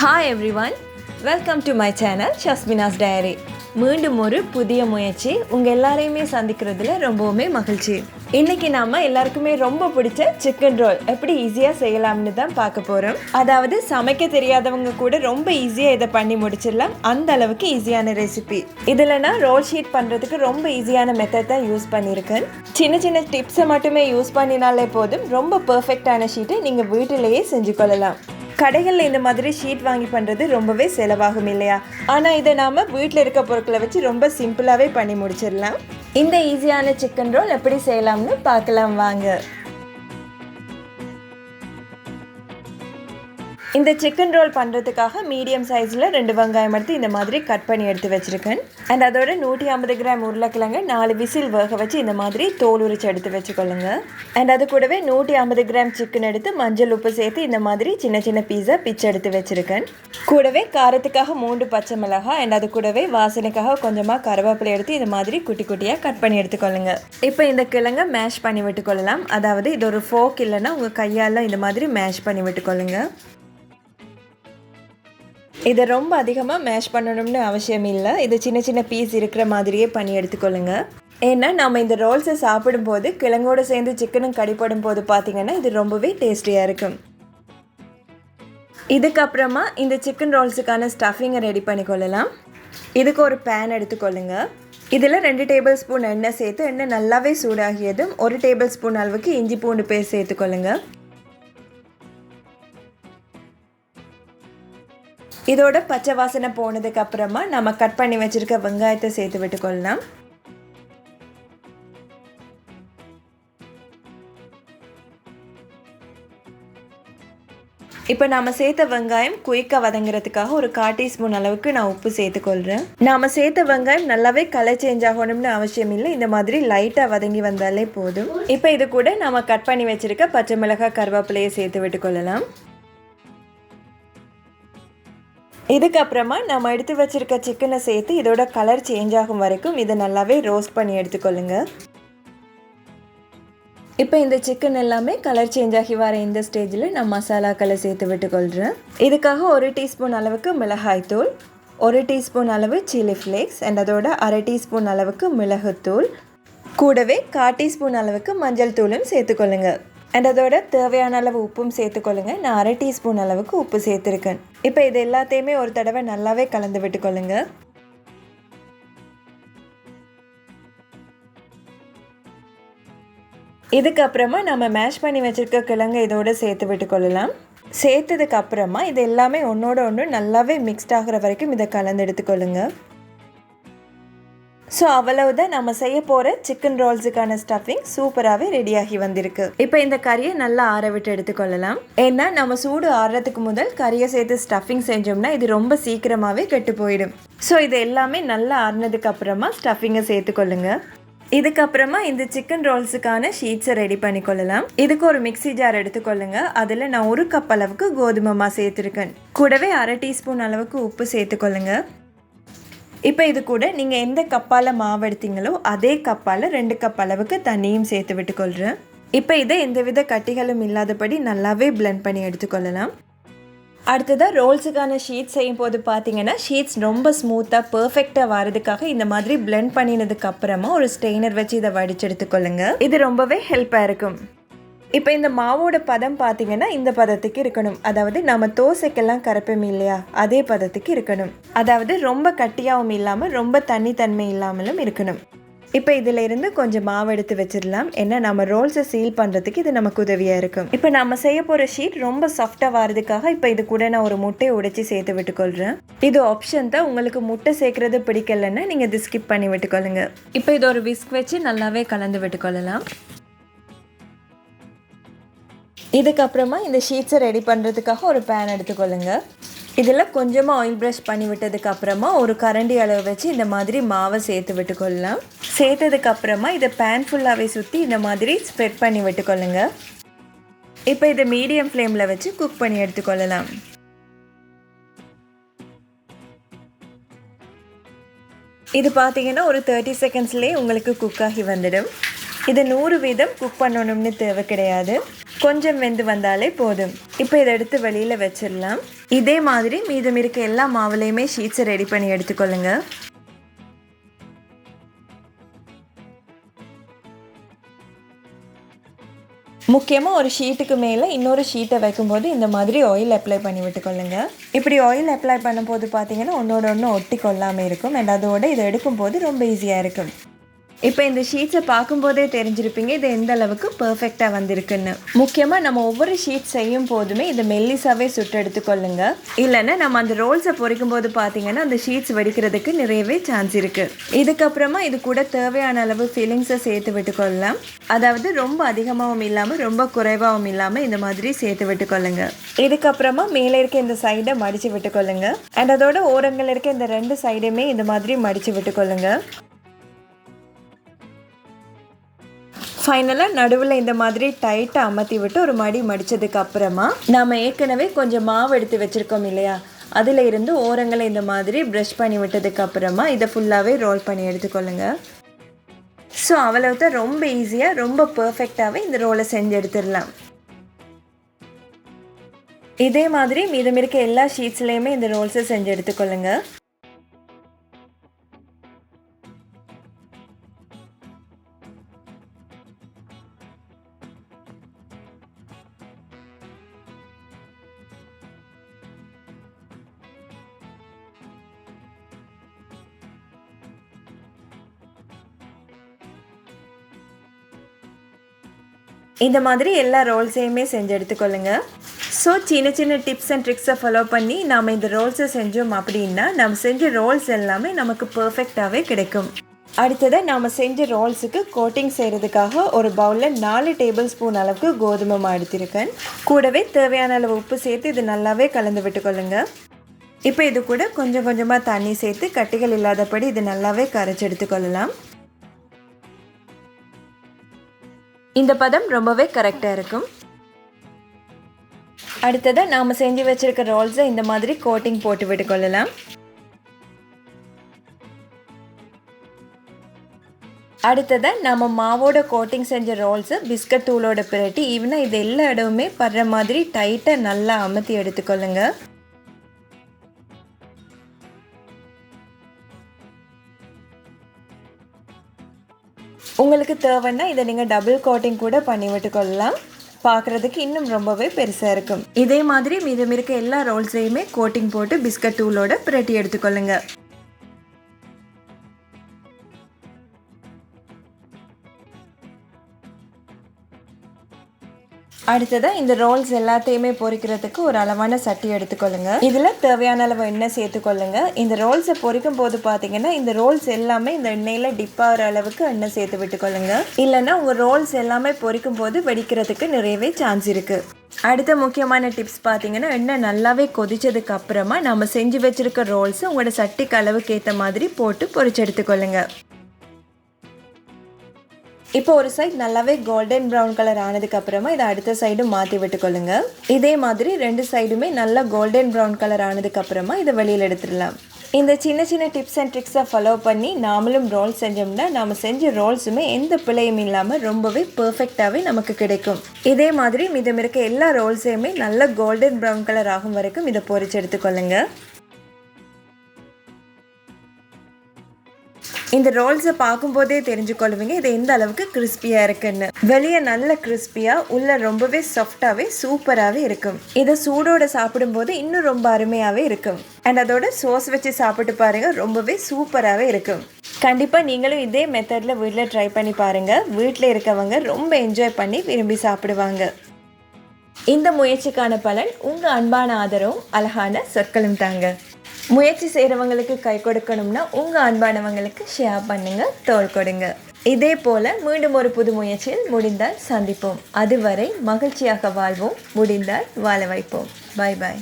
Hi everyone welcome to my channel ஷஸ்மினாஸ் diary மீண்டும் ஒரு புதிய முயற்சி. உங்கள் எல்லாரையுமே சந்திக்கிறதுல ரொம்பவுமே மகிழ்ச்சி. இன்னைக்கு நாம எல்லாருக்குமே ரொம்ப பிடிச்ச சிக்கன் ரோல் எப்படி ஈஸியாக செய்யலாம்னு தான் பார்க்க போகிறோம் அதாவது சமைக்க தெரியாதவங்க கூட ரொம்ப ஈஸியாக இதை பண்ணி முடிச்சிடலாம். அந்த அளவுக்கு ஈஸியான ரெசிபி இதில் நான் ரோல் ஷீட் பண்ணுறதுக்கு ரொம்ப ஈஸியான மெத்தட் தான் யூஸ் பண்ணியிருக்கேன். சின்ன சின்ன டிப்ஸை மட்டுமே யூஸ் பண்ணினாலே போதும். ரொம்ப பர்ஃபெக்டான ஷீட்டை நீங்கள் வீட்டிலேயே செஞ்சு கொள்ளலாம். கடைகளில் இந்த மாதிரி ஷீட் வாங்கி பண்ணுறது ரொம்பவே செலவாகும் இல்லையா? ஆனால் இதை நாம் வீட்டில் இருக்க பொருட்களை வச்சு ரொம்ப சிம்பிளாகவே பண்ணி முடிச்சிடலாம். இந்த ஈஸியான சிக்கன் ரோல் எப்படி செய்யலாம்னு பார்க்கலாம் வாங்க. இந்த சிக்கன் ரோல் பண்ணுறதுக்காக மீடியம் சைஸில் ரெண்டு வெங்காயம் எடுத்து இந்த மாதிரி கட் பண்ணி எடுத்து வச்சுருக்கேன். அண்ட் அதோட நூற்றி ஐம்பது கிராம் உருளைக்கிழங்கு நாலு விசில் வேக வச்சு இந்த மாதிரி தோல் உரிச்சு எடுத்து வச்சுக்கொள்ளுங்க. அண்ட் அது கூடவே நூற்றி ஐம்பது கிராம் சிக்கன் எடுத்து மஞ்சள் உப்பு சேர்த்து இந்த மாதிரி சின்ன சின்ன பீஸா பிச்சு எடுத்து வச்சுருக்கேன். கூடவே காரத்துக்காக மூன்று பச்சை மிளகாய் அண்ட் அது கூடவே வாசனைக்காக கொஞ்சமாக கருவேப்பிலை எடுத்து இந்த மாதிரி குட்டி குட்டியாக கட் பண்ணி எடுத்துக்கொள்ளுங்க. இப்போ இந்த கிழங்கை மேஷ் பண்ணி விட்டுக்கொள்ளலாம். அதாவது இது ஒரு ஃபோக் இல்லைன்னா உங்கள் கையால் இந்த மாதிரி மேஷ் பண்ணி விட்டுக்கொள்ளுங்க. இதை ரொம்ப அதிகமாக மேஷ் பண்ணணும்னு அவசியம் இல்லை. இது சின்ன சின்ன பீஸ் இருக்கிற மாதிரியே பண்ணி எடுத்துக்கொள்ளுங்க. ஏன்னா நம்ம இந்த ரோல்ஸை சாப்பிடும்போது கிழங்கோடு சேர்ந்து சிக்கனும் கடிப்படும் போது பார்த்தீங்கன்னா இது ரொம்பவே டேஸ்டியாக இருக்கும். இதுக்கப்புறமா இந்த சிக்கன் ரோல்ஸுக்கான ஸ்டஃபிங்கை ரெடி பண்ணிக்கொள்ளலாம். இதுக்கு ஒரு பேன் எடுத்துக்கொள்ளுங்க. இதில் ரெண்டு டேபிள் ஸ்பூன் எண்ணெய் சேர்த்து எண்ணெய் நல்லாவே சூடாகியதும் ஒரு டேபிள் ஸ்பூன் அளவுக்கு இஞ்சி பூண்டு பேஸ்ட் சேர்த்துக்கொள்ளுங்க. இதோட பச்சை வாசனை போனதுக்கு அப்புறமா நம்ம கட் பண்ணி வச்சிருக்க வெங்காயத்தை சேர்த்து விட்டுக்கொள்ளலாம். இப்போ நாம் சேர்த்த வெங்காயம் குயிக்காக வதங்குறதுக்காக ஒரு கால் டீஸ்பூன் அளவுக்கு நான் உப்பு சேர்த்துக்கொள்கிறேன் நாம் சேர்த்த வெங்காயம் நல்லாவே கலர் சேஞ்ச் ஆகணும்னு அவசியம் இல்லை. இந்த மாதிரி லைட்டாக வதங்கி வந்தாலே போதும். இப்போ இது கூட நாம் கட் பண்ணி வச்சிருக்க பச்சை மிளகாய் கருவேப்பிலையை சேர்த்து விட்டுக்கொள்ளலாம். இதுக்கப்புறமா நம்ம எடுத்து வச்சிருக்க சிக்கனை சேர்த்து இதோட கலர் சேஞ்ச் ஆகும் வரைக்கும் இதை நல்லாவே ரோஸ்ட் பண்ணி எடுத்துக்கொள்ளுங்க. இப்போ இந்த சிக்கன் எல்லாமே கலர் சேஞ்ச் ஆகி வர இந்த ஸ்டேஜில் நான் மசாலாக்களை சேர்த்து விட்டுக்கொள்கிறேன் இதுக்காக ஒரு டீஸ்பூன் அளவுக்கு மிளகாய்த்தூள் ஒரு டீஸ்பூன் அளவு சில்லி ஃப்ளேக்ஸ் அண்ட் அதோட அரை டீஸ்பூன் அளவுக்கு மிளகுத்தூள் கூடவே கால் டீஸ்பூன் அளவுக்கு மஞ்சள் தூளும் சேர்த்துக்கொள்ளுங்கள் அண்ட் அதோட தேவையான அளவு உப்பும் சேர்த்துக்கொள்ளுங்க. நான் அரை டீஸ்பூன் அளவுக்கு உப்பு சேர்த்துருக்கேன். இப்போ இது எல்லாத்தையுமே ஒரு தடவை நல்லாவே கலந்து விட்டுக்கொள்ளுங்க. இதுக்கப்புறமா நம்ம மேஷ் பண்ணி வச்சுருக்க கிழங்கு இதோட சேர்த்து விட்டுக்கொள்ளலாம். சேர்த்ததுக்கு அப்புறமா இது எல்லாமே ஒன்றோட ஒன்று நல்லாவே மிக்ஸ்ட் ஆகிற வரைக்கும் இதை கலந்து எடுத்துக்கொள்ளுங்கள் ஸோ அவ்வளவுதான் நம்ம செய்ய போகிற சிக்கன் ரோல்ஸுக்கான ஸ்டஃபிங் சூப்பராகவே ரெடியாகி வந்திருக்கு. இப்போ இந்த கறியை நல்லா ஆற விட்டு எடுத்துக்கொள்ளலாம் ஏன்னா நம்ம சூடு ஆறுறதுக்கு முதல் கறியை சேர்த்து ஸ்டஃபிங் செஞ்சோம்னா இது ரொம்ப சீக்கிரமாகவே கெட்டு போயிடும். ஸோ இது எல்லாமே நல்லா ஆறுனதுக்கு அப்புறமா ஸ்டஃபிங்கை சேர்த்துக்கொள்ளுங்க இதுக்கப்புறமா இந்த சிக்கன் ரோல்ஸுக்கான ஷீட்ஸை ரெடி பண்ணிக்கொள்ளலாம் இதுக்கு ஒரு மிக்சி ஜார் எடுத்துக்கொள்ளுங்க அதில் நான் ஒரு கப் அளவுக்கு கோதுமை சேர்த்துருக்கேன். கூடவே அரை டீஸ்பூன் அளவுக்கு உப்பு சேர்த்துக்கொள்ளுங்க இப்போ இது கூட நீங்கள் எந்த கப்பால் மாவு எடுத்தீங்களோ அதே கப்பால் ரெண்டு கப் அளவுக்கு தண்ணியும் சேர்த்து விட்டுக்கொள்கிறேன் இப்போ இதை எந்தவித கட்டிகளும் இல்லாதபடி நல்லாவே பிளெண்ட் பண்ணி எடுத்துக்கொள்ளலாம். அடுத்ததாக ரோல்ஸுக்கான ஷீட்ஸ் செய்யும் போது பார்த்தீங்கன்னா ஷீட்ஸ் ரொம்ப ஸ்மூத்தாக பர்ஃபெக்டாக வரதுக்காக இந்த மாதிரி பிளெண்ட் பண்ணினதுக்கு அப்புறமா ஒரு ஸ்ட்ரெயினர் வச்சு இதை வடிச்சு எடுத்துக்கொள்ளுங்க. இது ரொம்பவே ஹெல்ப்பாக இருக்கும். இப்போ இந்த மாவோட பதம் பார்த்தீங்கன்னா இந்த பதத்துக்கு இருக்கணும். அதாவது நம்ம தோசைக்கெல்லாம் கரைப்போம் இல்லையா? அதே பதத்துக்கு இருக்கணும். அதாவது ரொம்ப கட்டியாகவும் இல்லாமல் ரொம்ப தண்ணி தன்மை இல்லாமலும் இருக்கணும். இப்போ இதில் இருந்து கொஞ்சம் மாவு எடுத்து வச்சிடலாம். ஏன்னா நம்ம ரோல்ஸை சீல் பண்ணுறதுக்கு இது நமக்கு உதவியாக இருக்கும். இப்போ நம்ம செய்ய போகிற ஷீட் ரொம்ப சாஃப்டாக வரதுக்காக இப்போ இது கூட நான் ஒரு முட்டையை உடைச்சி சேர்த்து விட்டுக்கொள்கிறேன் இது ஆப்ஷன் தான். உங்களுக்கு முட்டை சேர்க்குறது பிடிக்கலன்னா நீங்கள் இது ஸ்கிப் பண்ணி விட்டுக்கொள்ளுங்க. இப்போ இது ஒரு விஸ்க் வச்சு நல்லாவே கலந்து விட்டுக்கொள்ளலாம். இதுக்கப்புறமா இந்த ஷீட்ஸை ரெடி பண்ணுறதுக்காக ஒரு பேன் எடுத்துக்கொள்ளுங்க. இதில் கொஞ்சமாக ஆயில் ப்ரஷ் பண்ணி விட்டதுக்கப்புறமா ஒரு கரண்டி அளவு வச்சு இந்த மாதிரி மாவை சேர்த்து விட்டுக்கொள்ளலாம். சேர்த்ததுக்கப்புறமா இதை பேன் ஃபுல்லாகவே சுற்றி இந்த மாதிரி ஸ்ப்ரெட் பண்ணி விட்டுக்கொள்ளுங்க. இப்போ இதை மீடியம் ஃப்ளேமில் வச்சு குக் பண்ணி எடுத்துக்கொள்ளலாம். இது பார்த்தீங்கன்னா ஒரு தேர்ட்டி செகண்ட்ஸ்லேயே உங்களுக்கு குக் ஆகி வந்துடும். இது நூறு வீதம் குக் பண்ணணும்னு தேவை கிடையாது. கொஞ்சம் வெந்து வந்தாலே போதும். இப்போ இதை எடுத்து வெளியில் வச்சிடலாம். இதே மாதிரி மீதம் இருக்க எல்லா மாவுலையுமே ஷீட்ஸை ரெடி பண்ணி எடுத்துக்கொள்ளுங்க. முக்கியமாக ஒரு ஷீட்டுக்கு மேலே இன்னொரு ஷீட்டை வைக்கும்போது இந்த மாதிரி ஆயில் அப்ளை பண்ணி விட்டுக்கொள்ளுங்க. இப்படி ஆயில் அப்ளை பண்ணும்போது பார்த்தீங்கன்னா ஒன்றோட ஒன்று ஒட்டி கொள்ளாமல் இருக்கும். அண்ட் அதோட இதை எடுக்கும்போது ரொம்ப ஈஸியாக இருக்கும். இப்போ இந்த ஷீட்ஸை பார்க்கும்போதே தெரிஞ்சிருப்பீங்க இது எந்த அளவுக்கு பர்ஃபெக்டாக வந்திருக்குன்னு. முக்கியமாக நம்ம ஒவ்வொரு ஷீட் செய்யும் போதுமே இதை மெல்லிசாவே சுட்டெடுத்துக்கொள்ளுங்க இல்லைன்னா நம்ம அந்த ரோல்ஸை பொறிக்கும் போது பார்த்தீங்கன்னா அந்த ஷீட்ஸ் வெடிக்கிறதுக்கு நிறையவே சான்ஸ் இருக்குது இதுக்கப்புறமா இது கூட தேவையான அளவு ஃபீலிங்ஸை சேர்த்து விட்டுக்கொள்ளலாம். அதாவது ரொம்ப அதிகமாகவும் இல்லாமல் ரொம்ப குறைவாகவும் இல்லாமல் இந்த மாதிரி சேர்த்து விட்டுக்கொள்ளுங்க. இதுக்கப்புறமா மேலே இருக்க இந்த சைடை மடித்து விட்டுக்கொள்ளுங்க. அண்ட் அதோட ஓரங்கள் இருக்க இந்த ரெண்டு சைடுமே இந்த மாதிரி மடித்து விட்டுக்கொள்ளுங்க. ஃபைனலாக நடுவில் இந்த மாதிரி டைட்டாக அமர்த்தி விட்டு ஒரு மடி மடித்ததுக்கு அப்புறமா நாம் ஏற்கனவே கொஞ்சம் மாவு எடுத்து வச்சுருக்கோம் இல்லையா? அதில் இருந்து ஓரங்களை இந்த மாதிரி ப்ரஷ் பண்ணி விட்டதுக்கு அப்புறமா இதை ஃபுல்லாகவே ரோல் பண்ணி எடுத்துக்கொள்ளுங்க. ஸோ அவ்வளவுதான். ரொம்ப ஈஸியாக ரொம்ப பர்ஃபெக்டாகவே இந்த ரோலை செஞ்சு எடுத்துடலாம். இதே மாதிரி மீதம் இருக்க எல்லா ஷீட்ஸ்லேயுமே இந்த ரோல்ஸை செஞ்சு எடுத்துக்கொள்ளுங்கள் இந்த மாதிரி எல்லா ரோல்ஸையுமே செஞ்சு எடுத்துக்கொள்ளுங்க. ஸோ சின்ன சின்ன டிப்ஸ் அண்ட் ட்ரிக்ஸை ஃபாலோ பண்ணி நாம் இந்த ரோல்ஸை செஞ்சோம் அப்படின்னா நம்ம செஞ்ச ரோல்ஸ் எல்லாமே நமக்கு பர்ஃபெக்டாகவே கிடைக்கும். அடுத்ததாக நாம் செஞ்ச ரோல்ஸுக்கு கோட்டிங் செய்கிறதுக்காக ஒரு பவுலில் நாலு டேபிள் ஸ்பூன் அளவுக்கு கோதுமை மாவு எடுத்திருக்கேன். கூடவே தேவையான அளவு உப்பு சேர்த்து இது நல்லாவே கலந்து விட்டுக்கொள்ளுங்க. இப்போ இது கூட கொஞ்சம் கொஞ்சமாக தண்ணி சேர்த்து கட்டிகள் இல்லாதபடி இது நல்லாவே கரைச்சி எடுத்துக்கொள்ளலாம். இந்த பதம் ரொம்பவே கரெக்டாக இருக்கும். அடுத்ததாக நாம் செஞ்சு வச்சுருக்க ரோல்ஸை இந்த மாதிரி கோட்டிங் போட்டு விட்டுக்கொள்ளலாம். அடுத்ததாக நம்ம மாவோட கோட்டிங் செஞ்ச ரோல்ஸை பிஸ்கட் தூளோட பிரட்டி ஈவனாக இது எல்லா இடமுமே படுற மாதிரி டைட்டாக நல்லா அமர்த்தி எடுத்துக்கொள்ளுங்கள் உங்களுக்கு தேவைன்னா இதை நீங்கள் டபுள் கோட்டிங் கூட பண்ணி விட்டுக்கொள்ளலாம். பார்க்குறதுக்கு இன்னும் ரொம்பவே பெருசாக இருக்கும். இதே மாதிரி மீதம் இருக்க எல்லா ரோல்ஸையுமே கோட்டிங் போட்டு பிஸ்கட் தூளோட பிரட்டி எடுத்துக்கொள்ளுங்கள் அடுத்ததாக இந்த ரோல்ஸ் எல்லாத்தையுமே பொறிக்கிறதுக்கு ஒரு அளவான சட்டி எடுத்துக்கொள்ளுங்க. இதில் தேவையான அளவு எண்ணெய் சேர்த்துக்கொள்ளுங்க. இந்த ரோல்ஸை பொறிக்கும் போது பார்த்தீங்கன்னா இந்த ரோல்ஸ் எல்லாமே இந்த எண்ணெயில் டிப் ஆகிற அளவுக்கு எண்ணெய் சேர்த்து விட்டுக்கொள்ளுங்க. இல்லைன்னா உங்கள் ரோல்ஸ் எல்லாமே பொறிக்கும் போது வெடிக்கிறதுக்கு நிறையவே சான்ஸ் இருக்குது அடுத்த முக்கியமான டிப்ஸ் பார்த்தீங்கன்னா எண்ணெய் நல்லாவே கொதிச்சதுக்கு அப்புறமா நம்ம செஞ்சு வச்சுருக்க ரோல்ஸ் உங்களோட சட்டிக்கு அளவுக்கு ஏற்ற மாதிரி போட்டு பொறிச்செடுத்துக்கொள்ளுங்க இப்போ ஒரு சைடு நல்லாவே கோல்டன் ப்ரௌன் கலர் ஆனதுக்கு அப்புறமா இதை அடுத்த சைடு மாற்றி விட்டுக்கொள்ளுங்க. இதே மாதிரி ரெண்டு சைடுமே நல்லா கோல்டன் ப்ரௌன் கலர் ஆனதுக்கு அப்புறமா இதை வெளியில் எடுத்துடலாம். இந்த சின்ன சின்ன டிப்ஸ் அண்ட் ட்ரிக்ஸை ஃபாலோ பண்ணி நாமளும் ரோல் செஞ்சோம்னா நாம் செஞ்ச ரோல்ஸுமே எந்த பிழையும் இல்லாமல் ரொம்பவே பர்ஃபெக்டாகவே நமக்கு கிடைக்கும். இதே மாதிரி மிதம் இருக்க எல்லா ரோல்ஸையுமே நல்ல கோல்டன் ப்ரௌன் கலர் ஆகும் வரைக்கும் இதை பொறிச்சு எடுத்துக்கொள்ளுங்கள் இந்த ரோல்ஸை பார்க்கும்போதே தெரிஞ்சுக்கொள்வீங்க இது எந்த அளவுக்கு கிறிஸ்பியாக இருக்குன்னு. வெளியே நல்ல கிறிஸ்பியாக உள்ள ரொம்பவே சாஃப்டாகவே சூப்பராகவே இருக்கும். இதை சூடோட சாப்பிடும்போது இன்னும் ரொம்ப அருமையாகவே இருக்கும். அண்ட் அதோட சோஸ் வச்சு சாப்பிட்டு பாருங்கள் ரொம்பவே சூப்பராகவே இருக்கும். கண்டிப்பாக நீங்களும் இதே மெத்தடில் வீட்டில் ட்ரை பண்ணி பாருங்கள் வீட்டில் இருக்கவங்க ரொம்ப என்ஜாய் பண்ணி விரும்பி சாப்பிடுவாங்க. இந்த முயற்சிக்கான பலன் உங்கள் அன்பான ஆதரவும் அழகான சொற்களும் தாங்க. முயற்சி செய்கிறவங்களுக்கு கை கொடுக்கணும்னா உங்கள் அன்பானவங்களுக்கு ஷேர் பண்ணுங்கள் தோள் கொடுங்க. இதே போல் மீண்டும் ஒரு புது முயற்சியில் முடிந்தால் சந்திப்போம். அதுவரை மகிழ்ச்சியாக வாழ்வோம் முடிந்தால் வாழ வைப்போம். பாய் பாய்